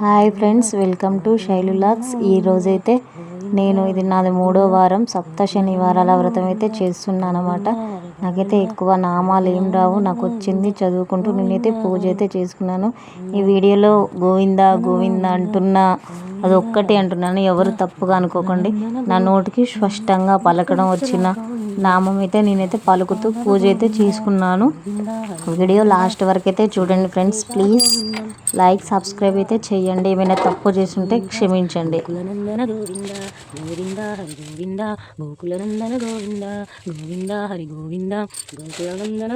Hi friends welcome to శైలులాక్స్ ఈరోజైతే నేను ఇది నాది మూడో వారం. సప్త శనివారాల వ్రతం అయితే చేస్తున్నాను అనమాట నాకైతే ఎక్కువ నామాలు ఏం రావు. నాకు వచ్చింది చదువుకుంటూ నేనైతే పూజ అయితే చేసుకున్నాను. ఈ వీడియోలో గోవింద గోవింద అంటున్న అది ఒక్కటి అంటున్నాను ఎవరు తప్పుగా అనుకోకండి నా నోటికి స్పష్టంగా పలకడం వచ్చిన నామం అయితే నేనైతే పలుకుతూ పూజ అయితే చేసుకున్నాను వీడియో లాస్ట్ వరకు అయితే చూడండి ఫ్రెండ్స్ ప్లీజ్ లైక్ సబ్స్క్రైబ్ అయితే చేయండి ఏమైనా తప్పు చేస్తుంటే క్షమించండి గోవిందా గోవింద గోవింద హరి గోవింద గోకులనందన గోవింద గోవింద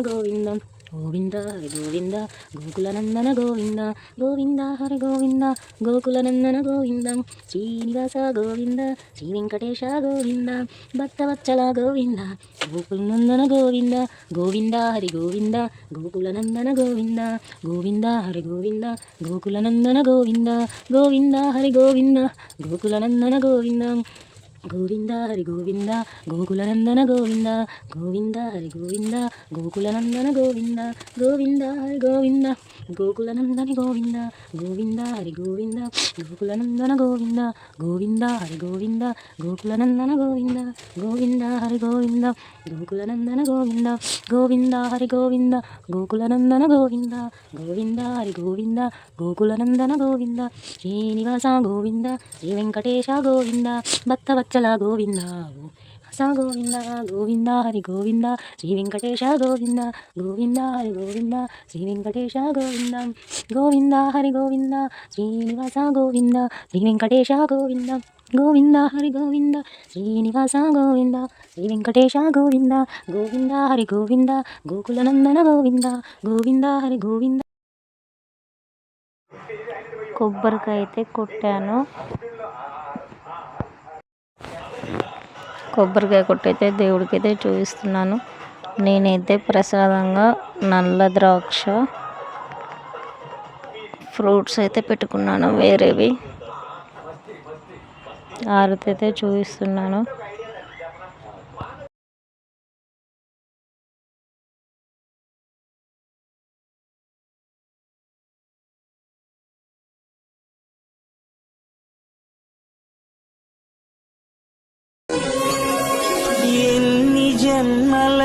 గోవిందా గోవింద గోవింద గోకులనందన గోవింద గోవింద హరి గోవింద గోకులనందన గోవిందం శ్రీనివాస గోవింద శ్రీ వెంకటేశ గోవింద భక్తవత్సల గోవింద గోకులనందన గోవింద గోవింద హరి గోవింద గోకులనందన గోవింద గోవింద హరి గోవింద గోకులనందన గోవింద గోవింద హరి గోవింద గోకులనందన గోవిందం గోవింద హరి గోవింద గోకులనందన గోవింద గోవింద హరి గోవింద గోకులనందన గోవింద గోవింద హరి గోవింద గోకులనందని గోవింద గోవింద హరి గోవింద గోకులనందన గోవింద గోవింద హరి గోవింద గోకులనందన గోవింద గోవింద హరి గోవింద గోకులనందన గోవింద గోవింద హరి గోవింద గోకులనందన గోవింద గోవింద హరి గోవింద గోకులనందన గోవింద శ్రీనివాస గోవింద శ్రీ వెంకటేశ గోవింద భక్త అచ్చల గోవింద సా గోవింద గోవింద హరి గోవింద శ్రీ వెంకటేశ గోవింద గోవింద హరి గోవింద శ్రీ వెంకటేశ గోవింద గోవింద హరి గోవింద శ్రీనివాస గోవింద శ్రీ వెంకటేశ గోవింద గోవింద హరి గోవింద శ్రీనివాస గోవింద శ్రీ వెంకటేశ గోవింద గోవింద హరి గోవింద గోకులనందన గోవింద గోవింద హరి గోవింద. కొబ్బరికాయ అయితే కొట్టాను. కొబ్బరికాయ కొట్టయితే దేవుడికి అయితే చూపిస్తున్నాను. నేనైతే ప్రసాదంగా నల్ల ద్రాక్ష ఫ్రూట్స్ అయితే పెట్టుకున్నాను వేరేవి. ఆరతి అయితే చూపిస్తున్నాను.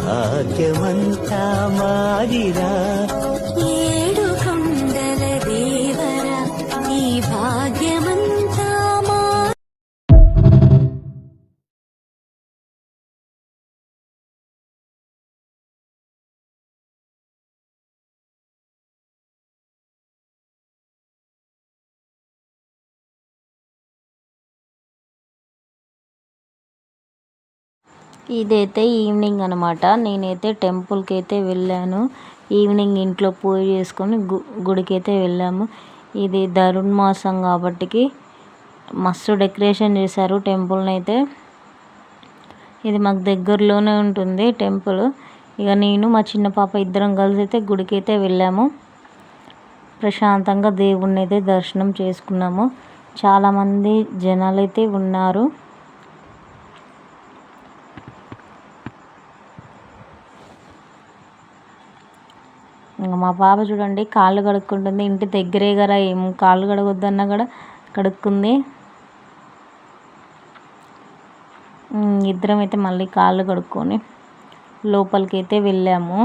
భాగ్యమంతా మాదిరా. ఇదైతే ఈవినింగ్ అనమాట నేనైతే టెంపుల్కి అయితే వెళ్ళాను. ఈవినింగ్ ఇంట్లో పూజ చేసుకొని గు గుడికి అయితే వెళ్ళాము. ఇది ధరుణ్ మాసం కాబట్టికి మస్తు డెకరేషన్ చేశారు టెంపుల్ని అయితే ఇది మాకు దగ్గరలోనే ఉంటుంది టెంపుల్. ఇక నేను మా చిన్న పాప ఇద్దరం కలిసి అయితే గుడికి అయితే వెళ్ళాము. ప్రశాంతంగా దేవుణ్ణి అయితే దర్శనం చేసుకున్నాము. చాలామంది జనాలు అయితే ఉన్నారు. మా పాప చూడండి కాళ్ళు కడుక్కుంటుంది. ఇంటి దగ్గరే కదా ఏం కాళ్ళు కడగొద్దన్నా కూడా కడుక్కుంది. ఇద్దరం అయితే మళ్ళీ కాళ్ళు కడుక్కొని లోపలికి అయితే వెళ్ళాము.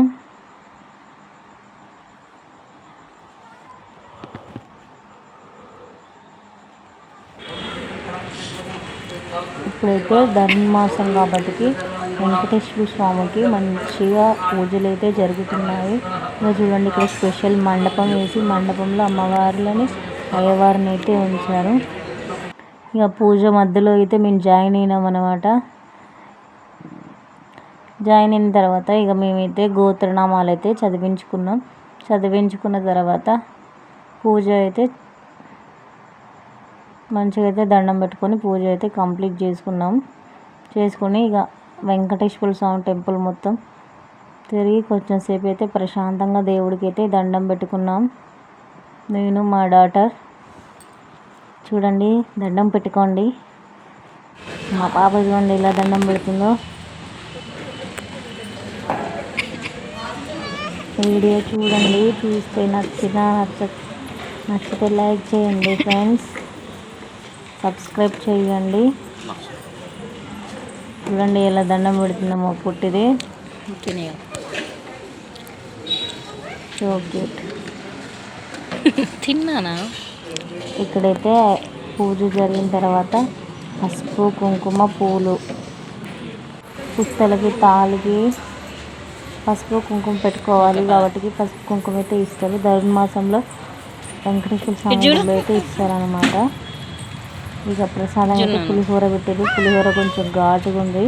ఇప్పుడైతే ధనుర్మాసం కాబట్టి వెంకటేశ్వర స్వామికి మంచిగా పూజలు అయితే జరుగుతున్నాయి. ఇంకా చూడండి ఇక్కడ స్పెషల్ మండపం వేసి మండపంలో అమ్మవార్లని అయ్యవారిని అయితే ఉంచారు. ఇక పూజ మధ్యలో అయితే మేము జాయిన్ అయినాం అనమాట జాయిన్ అయిన తర్వాత ఇక మేమైతే గోత్రనామాలు అయితే చదివించుకున్నాం. చదివించుకున్న తర్వాత పూజ అయితే మంచిగా అయితే దండం పెట్టుకొని పూజ అయితే కంప్లీట్ చేసుకున్నాం. చేసుకొని ఇక వెంకటేశ్వర స్వామి టెంపుల్ మొత్తం. తిరిగి కొంచెం సేపు అయితే ప్రశాంతంగా దేవుడికి అయితే దండం పెట్టుకున్నాం. నేను మా డాటర్. చూడండి దండం పెట్టుకోండి. మా పాప చూడండి ఇలా దండం పెడుతుందో. వీడియో చూడండి చూస్తే నచ్చిన నచ్చ నచ్చితే లైక్ చేయండి ఫ్రెండ్స్. సబ్స్క్రైబ్ చేయండి. చూడండి ఎలా దండం పెడుతుందో పుట్టిది. So cute తిన్నానా? ఇక్కడైతే పూజ జరిగిన తర్వాత పసుపు కుంకుమ పూలు. పుస్తలకి తాళికి పసుపు కుంకుమ పెట్టుకోవాలి కాబట్టి పసుపు కుంకుమ అయితే ఇస్తారు. ధనుర్మాసంలో వెంకటేశ్వర స్వామి అయితే ఇస్తారనమాట ఇక ప్రసాదం పులిహోర పెట్టారు పులిహోర కొంచెం ఘాటుగా ఉంది.